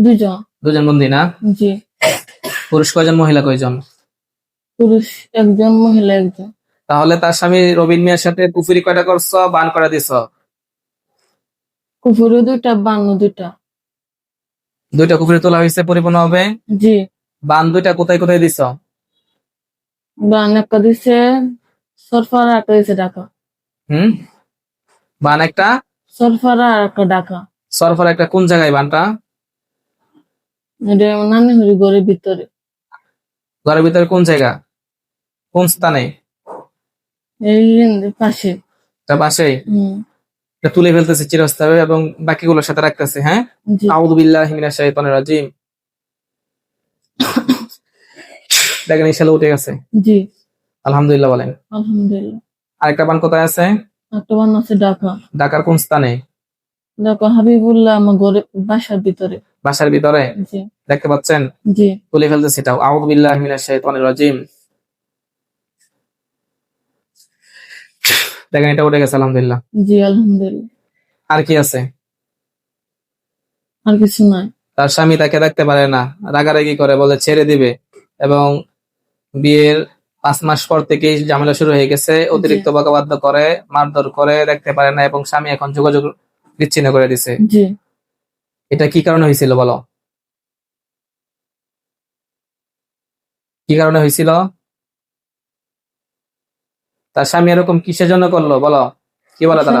দুজন। দুজন বন্দি না? জি। পুরুষ কয়জন মহিলা কয়জন? পুরুষ একজন মহিলা একজন। তাহলে তার স্বামী রবিন মিয়ার সাথে কুফুরি কয়টা করছ বান করে দিছ? কুকুরে দুইটা বান দুইটা। দুইটা কুফুরি তোলা হয়েছে পরিপূর্ণ হবে? জি। বান দুইটা কোথায় কোথায় দিছ? বান একটা দিছে সরফারা একটা দিছে ঢাকা। হুম? বান একটা? সরফার একটা ঢাকা। সরফর একটা কোন জায়গায় বানটা? এটা নানি হরি ঘরের ভিতরে। ঘরের ভিতরে কোন জায়গা? কোন স্থানে? এই পাশে। তার এটা তুলে ফেলতেছে চিরস্থায়ী এবং বাকিগুলোর সাথে রাখতেছে হ্যাঁ? জি। আউযু বিল্লাহি মিনাশ শাইতানির রাজিম। দেখেন ইনশাআল্লাহ উঠে গেছে। জি। আলহামদুলিল্লাহ বলেন। আলহামদুলিল্লাহ। আরেকটা বান কোথায় আছে? একটা বান আছে ঢাকা। ঢাকার কোন স্থানে? ঢাকা হাবিবুল্লাহ আমার ঘরে বাসার ভিতরে। বাসার ভিতরে দেখতে পাচ্ছেন? তুলে আউযু বিল্লাহি মিনাশ রাজিম। দেখেন এটা উঠে গেছে আলহামদুলিল্লাহ। জি আলহামদুলিল্লাহ। আর কি আছে? আর কিছু নাই। তার স্বামী তাকে দেখতে পারে না। রাগারাগি করে বলে ছেড়ে দিবে। এবং বিয়ের পাঁচ মাস পর থেকেই ঝামেলা শুরু হয়ে গেছে। অতিরিক্ত বকাবাদ্য করে মারধর করে দেখতে পারে না। এবং স্বামী এখন যোগাযোগ বিচ্ছিন্ন করে দিছে। এটা কি কারণে হয়েছিল বলো? কি কারণে হয়েছিল? তার স্বামী এরকম কিসের জন্য করল বলো? কি বলে তারা?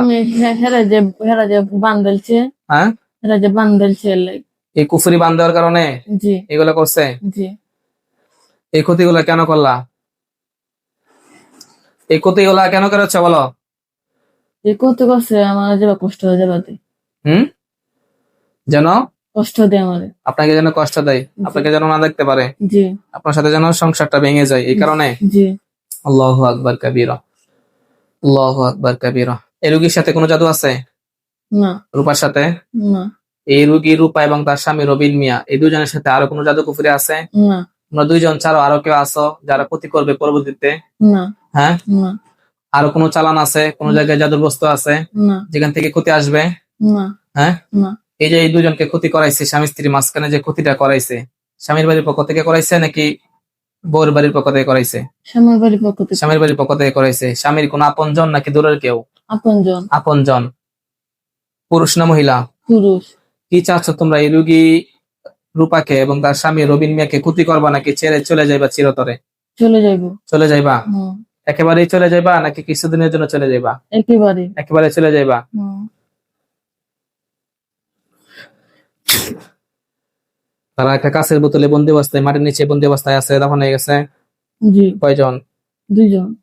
হেরা যে হেরা যে বান্ডেলছে হ্যাঁ? হেরা যে বান্ডেলছে এই কুফুরি বান দেওয়ার কারণে? জি। এগুলো করছে? জি। এই ক্ষতিগুলো কেন করলা? এই ক্ষতিগুলা কেন করেছে বলো? এই করতে করছে আমার যাবা কষ্ট হয়ে যাবে। হুম? যেন কষ্ট দেয় আমার আপনাকে যেন কষ্ট দেয় আপনাকে যেন না দেখতে পারে। জি। আপনার সাথে যেন সংসারটা ভেঙে যায় এই কারণে। জি। আল্লাহ আকবর কবিরা। আল্লাহ আকবর কবিরা। এই রুগীর সাথে কোনো জাদু আছে? না। রূপার সাথে? না। এই রুগী রূপা এবং তার স্বামী রবিন মিয়া এই দুজনের সাথে আরও কোনো জাদু কুফুরি আছে? না। তোমরা দুইজন ছাড়াও আরও কেউ আছো যারা ক্ষতি করবে পরবর্তীতে? না। হ্যাঁ? না। আরও কোনো চালান আছে? কোনো জায়গায় জাদুর বস্তু আছে? না। যেখান থেকে ক্ষতি আসবে? না। হ্যাঁ? না। এই যে এই দুজনকে ক্ষতি করাইছে স্বামী স্ত্রী মাঝখানে যে ক্ষতিটা করাইছে স্বামীর বাড়ির পক্ষ থেকে করাইছে নাকি বউর বাড়ির পক্ষ থেকে করাইছে? স্বামীর বাড়ির পক্ষ থেকে। স্বামীর বাড়ির পক্ষ থেকে করাইছে। স্বামীর কোন আপন জন নাকি দূরের কেউ? আপন জন পুরুষ না মহিলা? পুরুষ। কি চাচ্ছ তোমরা এই রুগী রূপাকে এবং তার স্বামী রবিন মিয়াকে ক্ষতি করবা নাকি ছেড়ে চলে যাইবা চিরতরে? চলে যাইব। চলে যাইবা? একেবারেই চলে যাইবা নাকি কিছুদিনের জন্য চলে যাইবা? একেবারে একেবারে চলে যাইবা হুম তারা একটা কাছের বোতলে বন্দি অবস্থায় মাটির নিচে বন্দি অবস্থায় আছে দাফন হয়ে গেছে। জি। কয়জন? দুজন